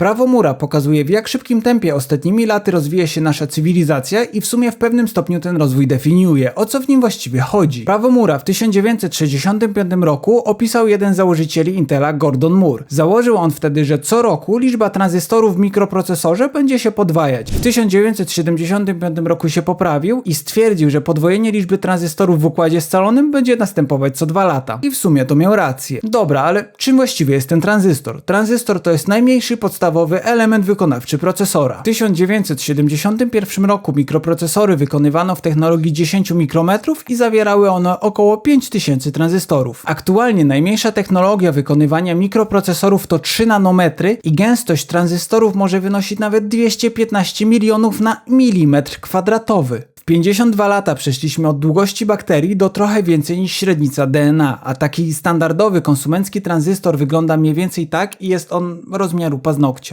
Prawo Mura pokazuje w jak szybkim tempie ostatnimi laty rozwija się nasza cywilizacja i w sumie w pewnym stopniu ten rozwój definiuje, o co w nim właściwie chodzi. Prawo Mura w 1965 roku opisał jeden z założycieli Intela, Gordon Moore. Założył on wtedy, że co roku liczba tranzystorów w mikroprocesorze będzie się podwajać. W 1975 roku się poprawił i stwierdził, że podwojenie liczby tranzystorów w układzie scalonym będzie następować co dwa lata. I w sumie to miał rację. Dobra, ale czym właściwie jest ten tranzystor? Tranzystor to jest najmniejszy podstawowy element wykonawczy procesora. W 1971 roku mikroprocesory wykonywano w technologii 10 mikrometrów i zawierały one około 5000 tranzystorów. Aktualnie najmniejsza technologia wykonywania mikroprocesorów to 3 nanometry i gęstość tranzystorów może wynosić nawet 215 milionów na milimetr kwadratowy. W 52 lata przeszliśmy od długości bakterii do trochę więcej niż średnica DNA, a taki standardowy konsumencki tranzystor wygląda mniej więcej tak i jest on rozmiaru paznokcia.